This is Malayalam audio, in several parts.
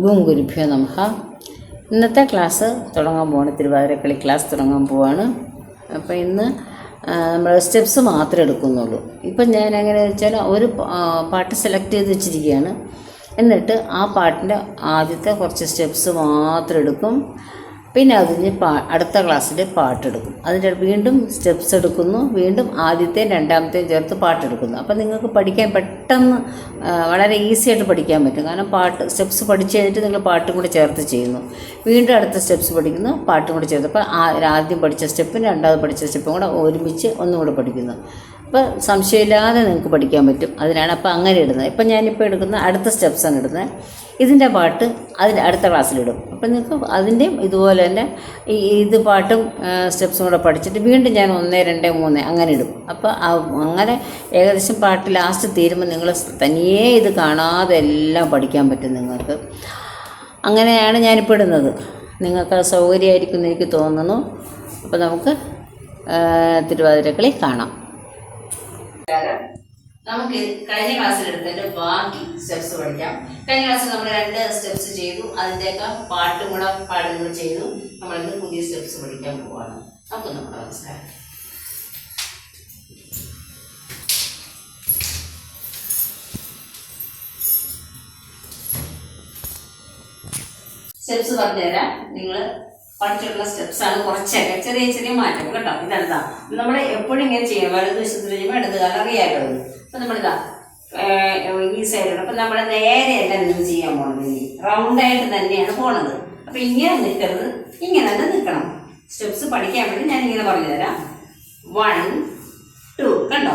ഗും ഗുരുഭ്യോ നമഹ ഇന്നത്തെ ക്ലാസ് തുടങ്ങാൻ പോവാണ്. തിരുവാതിരക്കളി ക്ലാസ് തുടങ്ങാൻ പോവാണ്. അപ്പോൾ ഇന്ന് നമ്മൾ സ്റ്റെപ്സ് മാത്രമേ എടുക്കുന്നുള്ളൂ. ഇപ്പം ഞാൻ എങ്ങനെ വെച്ചാൽ ഒരു പാട്ട് സെലക്ട് ചെയ്ത് വെച്ചിരിക്കുകയാണ്. എന്നിട്ട് ആ പാട്ടിന്റെ ആദ്യത്തെ കുറച്ച് സ്റ്റെപ്സ് മാത്രം എടുക്കും. പിന്നെ അതിന് പാ അടുത്ത ക്ലാസ്സിൽ പാട്ടെടുക്കും. അതിന്റെ വീണ്ടും സ്റ്റെപ്സ് എടുക്കുന്നു. വീണ്ടും ആദ്യത്തെയും രണ്ടാമത്തെയും ചേർത്ത് പാട്ടെടുക്കുന്നു. അപ്പം നിങ്ങൾക്ക് പഠിക്കാൻ പെട്ടെന്ന് വളരെ ഈസി ആയിട്ട് പഠിക്കാൻ പറ്റും. കാരണം പാട്ട് സ്റ്റെപ്സ് പഠിച്ചു കഴിഞ്ഞിട്ട് നിങ്ങൾ പാട്ടും കൂടെ ചേർത്ത് ചെയ്യുന്നു. വീണ്ടും അടുത്ത സ്റ്റെപ്സ് പഠിക്കുന്നു പാട്ടും കൂടെ ചേർത്ത്. അപ്പോൾ ആദ്യം പഠിച്ച സ്റ്റെപ്പും രണ്ടാമത് പഠിച്ച സ്റ്റെപ്പും കൂടെ ഒരുമിച്ച് ഒന്നും കൂടെ പഠിക്കുന്നു. അപ്പോൾ സംശയമില്ലാതെ നിങ്ങൾക്ക് പഠിക്കാൻ പറ്റും. അതിനാണ് അപ്പോൾ അങ്ങനെ ഇടുന്നത്. ഇപ്പം ഞാനിപ്പോൾ എടുക്കുന്ന അടുത്ത സ്റ്റെപ്സാണ് ഇടുന്നത്. ഇതിന്റെ പാട്ട് അതിന്റെ അടുത്ത ക്ലാസ്സിലിടും അപ്പം നിങ്ങൾക്ക് അതിന്റെയും ഇതുപോലെ തന്നെ ഈ ഇത് പാട്ടും സ്റ്റെപ്സും കൂടെ പഠിച്ചിട്ട് വീണ്ടും ഞാൻ ഒന്ന് രണ്ട് മൂന്ന് അങ്ങനെ ഇടും. അപ്പോൾ അങ്ങനെ ഏകദേശം പാട്ട് ലാസ്റ്റ് തീരുമ്പോൾ നിങ്ങൾ തനിയേ ഇത് കാണാതെ എല്ലാം പഠിക്കാൻ പറ്റും നിങ്ങൾക്ക്. അങ്ങനെയാണ് ഞാനിപ്പോൾ ഇടുന്നത്. നിങ്ങൾക്ക് സൗകര്യമായിരിക്കും എന്ന് എനിക്ക് തോന്നുന്നു. അപ്പോൾ നമുക്ക് തിരുവാതിരക്കളി കാണാം. നമുക്ക് കഴിഞ്ഞ ക്ലാസ്സിൽ എടുത്തതിന്റെ ബാക്കി സ്റ്റെപ്സ് പഠിക്കാം. കഴിഞ്ഞ ക്ലാസ്സിൽ നമ്മൾ രണ്ട് സ്റ്റെപ്സ് ചെയ്തു. അതിന്റെയൊക്കെ പാട്ടും കൂടെ പാടുകൾ ചെയ്തു. ചെയ്തു നമ്മളിന്ന് പുതിയ സ്റ്റെപ്സ് പഠിക്കാൻ പോവാണ്. നമുക്ക് നമ്മുടെ മനസ്സിലാക്കാം സ്റ്റെപ്സ് പറഞ്ഞുതരാം. നിങ്ങൾ പഠിച്ചിട്ടുള്ള സ്റ്റെപ്സ് ആണ് കുറച്ചൊക്കെ. ചെറിയ ചെറിയ മാറ്റം കേട്ടോ ഇതെന്താ നമ്മൾ എപ്പോഴും ഇങ്ങനെ ചെയ്യണം വലതുവശത്ത് ചെയ്യുമ്പോൾ ഇടത് കാലം അറിയാമല്ലോ അപ്പം നമ്മളിതാ ഈ സൈഡിൽ അപ്പം നമ്മൾ നേരെയല്ല എന്തും ചെയ്യാൻ ഇനി റൗണ്ടായിട്ട് തന്നെയാണ് പോണത്. അപ്പം ഇങ്ങനെ നിൽക്കരുത് ഇങ്ങനെ തന്നെ നിൽക്കണം സ്റ്റെപ്സ് പഠിക്കാൻ വേണ്ടി ഞാൻ ഇങ്ങനെ പറഞ്ഞു തരാം വൺ ടു കണ്ടോ?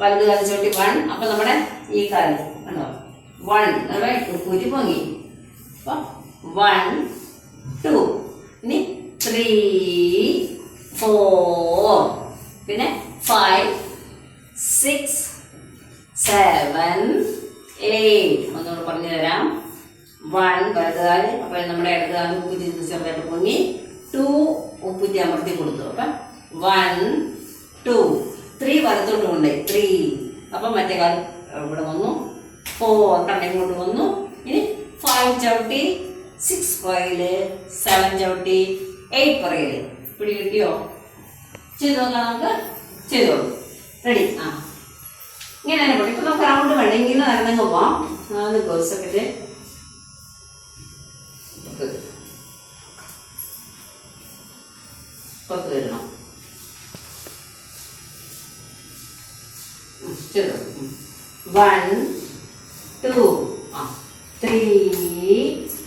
വലത് കാലം ചോട്ടി വൺ അപ്പം നമ്മുടെ ഈ കാലം കണ്ടോ? വൺ കുരി പൊങ്ങി. അപ്പം വൺ ടു ഇനി ത്രീ ഫോർ പിന്നെ ഫൈവ് സിക്സ് സെവൻ എയ്റ്റ് ഒന്നുകൂടെ പറഞ്ഞു തരാം വൺ വലതുകാൽ അപ്പൊ നമ്മുടെ ഇടതുകാൽ ഉപ്പുറ്റി ചെറുതായിട്ട് പൊങ്ങി ടു ഉപ്പുറ്റി അമർത്തി കൊടുത്തു. അപ്പം വൺ ടു ത്രീ വലത്തോട്ട് കൊണ്ടേ ത്രീ അപ്പം മറ്റേ കാലം ഇവിടെ വന്നു. ഫോർ കണ്ട കൊണ്ട് വന്നു. ഇനി ഫൈവ് ചവിട്ടി സിക്സ് ഫൈവിൽ സെവൻ ചവിട്ടി എയ്റ്റ് പുറകിൽ പിടി കിട്ടിയോ? ചെയ്ത് നോക്കാം നമുക്ക്. ചെയ്തോളൂ റെഡി ആ. ഇങ്ങനെ തന്നെ പോട്ടെ ഇപ്പൊ നമുക്ക് റൗണ്ട് വേണം ഇങ്ങനെ നടന്നങ്ങ് പോവാം അത് സെക്കൻഡ് പുറത്ത് വരണം. ഉം, one two three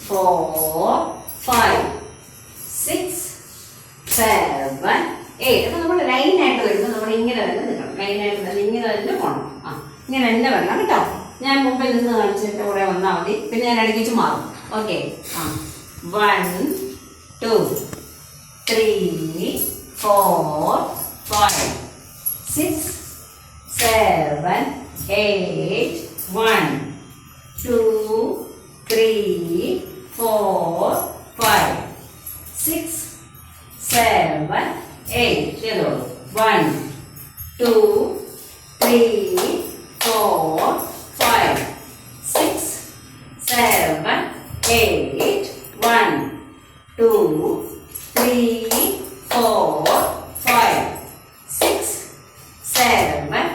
four eight നമ്മൾ നമ്മൾ ലൈനായിട്ട് വരുമ്പോൾ നമ്മൾ ഇങ്ങനെ തന്നെ നിൽക്കണം. ലൈനായിട്ട് തന്നെ ഇങ്ങനെ തന്നെ പോകണം ആ ഇങ്ങനെ തന്നെ വരണം കേട്ടോ. ഞാൻ മുമ്പിൽ നിന്ന് കാണിച്ചിട്ട് കൂടെ വന്നാൽ മതി. പിന്നെ ഞാൻ ഇടയ്ക്ക് വെച്ച് മാറും. ഓക്കെ ആ one two three four five six seven eight one two three four one two three four five six seven eight one two three four five six seven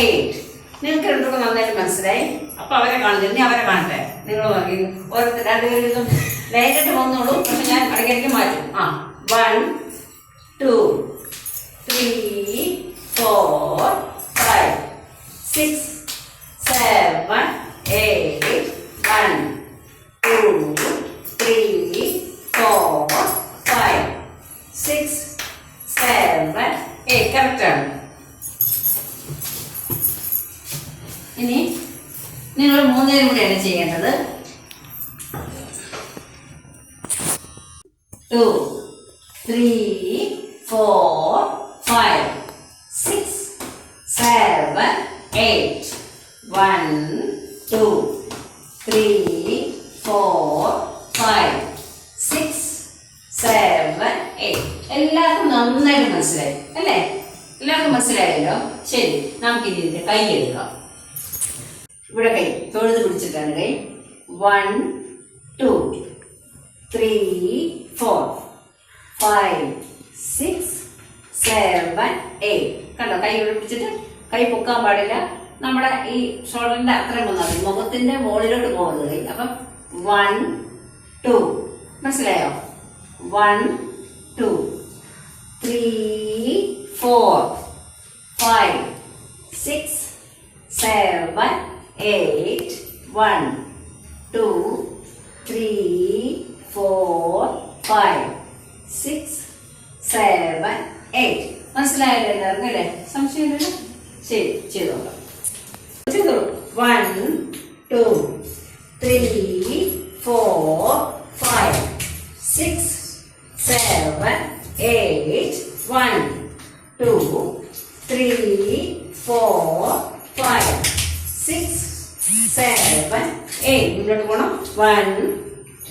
eight നിങ്ങൾക്ക് രണ്ടുപേർക്കും നന്നായിട്ട് മനസ്സിലായി? അപ്പൊ അവരെ കാണുന്നില്ല. ഇനി അവരെ കാണട്ടെ. നിങ്ങൾ നോക്കി ഓരോരുത്തർ രണ്ടുപേരും ലൈനായിട്ട് വന്നോളൂ പക്ഷെ ഞാൻ ഇടയ്ക്കിടയ്ക്ക് മാറ്റും. ആ one two three four five six seven eight one two three four five six seven eight കറക്റ്റാണ് ഇനി നിങ്ങൾ മൂന്നേരും കൂടെയാണ് ചെയ്യേണ്ടത്. Two three four five six seven eight one two three four five six seven eight എല്ലാവർക്കും നന്നായിട്ട് മനസ്സിലായി അല്ലേ? എല്ലാവർക്കും മനസ്സിലായല്ലോ? ശരി നമുക്ക് ഇതിന്റെ കൈ എടുക്കാം. ഇവിടെ കൈ തൊഴുത് പിടിച്ചിട്ടാണ് കൈ. One two three four five six seven eight കണ്ടോ? കൈ ഒഴിപ്പിച്ചിട്ട് കൈ പൊക്കാൻ പാടില്ല. നമ്മുടെ ഈ ഷോൾഡറിന്റെ അത്രയും വന്നാൽ മതി. മുഖത്തിന്റെ മുകളിലോട്ട് പോകുന്നത് കൈ. അപ്പം വൺ ടു മനസ്സിലായോ? One two three four five six seven eight one two three four five six seven eight മനസ്സിലായല്ലോ എല്ലാവർക്കും അല്ലേ സംശയമില്ലല്ലോ ശരി ചെയ്തോളാം. ചെയ്തോളൂ. One two three four five six seven eight one two three four five six seven eight മുന്നോട്ട് പോകണം വൺ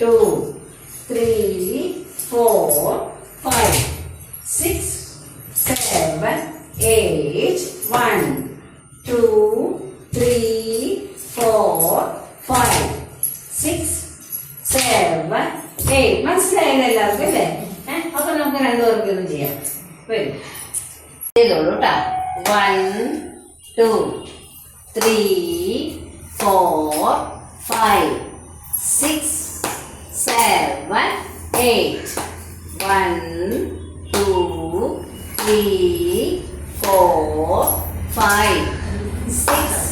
ടു ചെയ്തോളൂ കേട്ടാ one two three four five six seven eight one two three four five six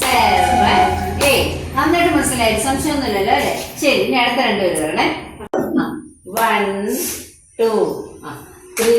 seven eight നന്നായിട്ട് മനസ്സിലായി. സംശയമൊന്നുമില്ലല്ലോ അല്ലേ? ശരി ഇനി അടുത്ത രണ്ടുപേര് വരണേ. One two three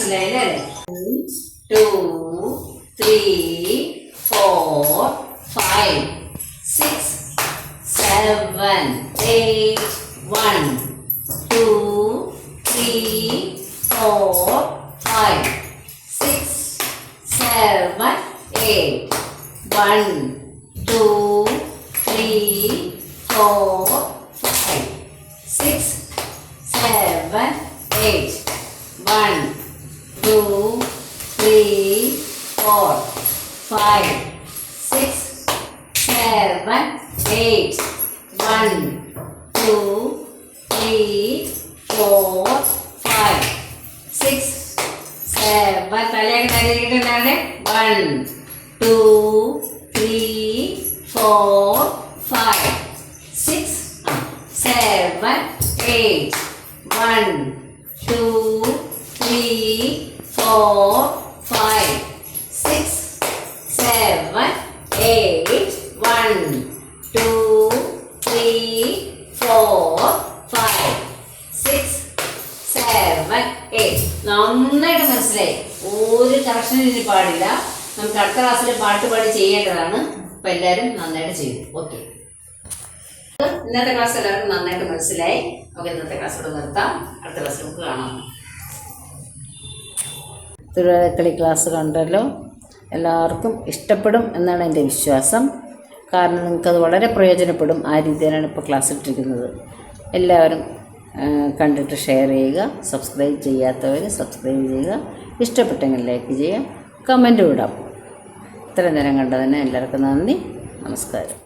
നന്നായിട്ട് മനസ്സിലായില്ലേ two three four five six seven eight one two three four five six seven eight one two three four three four five six seven തലയൊക്കെ തലയിരിക്കുന്നുണ്ടാവേ one two three four five six seven eight one two three four മനസ്സിലായി? ഒരു കറക്ഷനും ഇനി പാടില്ല. നമുക്ക് അടുത്ത ക്ലാസ്സിൽ പാട്ട് പാടി ചെയ്യേണ്ടതാണ്. അപ്പൊ എല്ലാവരും നന്നായിട്ട് ചെയ്തു ഓക്കെ. ഇന്നത്തെ ക്ലാസ് എല്ലാവർക്കും നന്നായിട്ട് മനസ്സിലായി. ഓക്കെ ഇന്നത്തെ ക്ലാസ് ഇവിടെ നിർത്താം. അടുത്ത ക്ലാസ് നമുക്ക് കാണാം. തിരുവാതിരക്കളി ക്ലാസ് കണ്ടല്ലോ. എല്ലാവർക്കും ഇഷ്ടപ്പെടും എന്നാണ് എന്റെ വിശ്വാസം. കാരണം നിങ്ങൾക്കത് വളരെ പ്രയോജനപ്പെടും ആ രീതിയിലാണ് ഇപ്പോൾ ക്ലാസ് ഇട്ടിരിക്കുന്നത്. എല്ലാവരും കണ്ടിട്ട് ഷെയർ ചെയ്യുക സബ്സ്ക്രൈബ് ചെയ്യാത്തവർ സബ്സ്ക്രൈബ് ചെയ്യുക ഇഷ്ടപ്പെട്ടെങ്കിൽ ലൈക്ക് ചെയ്യുക കമന്റ് വിടാം ഇത്രയും നേരം കണ്ടതിന് എല്ലാവർക്കും നന്ദി നമസ്കാരം.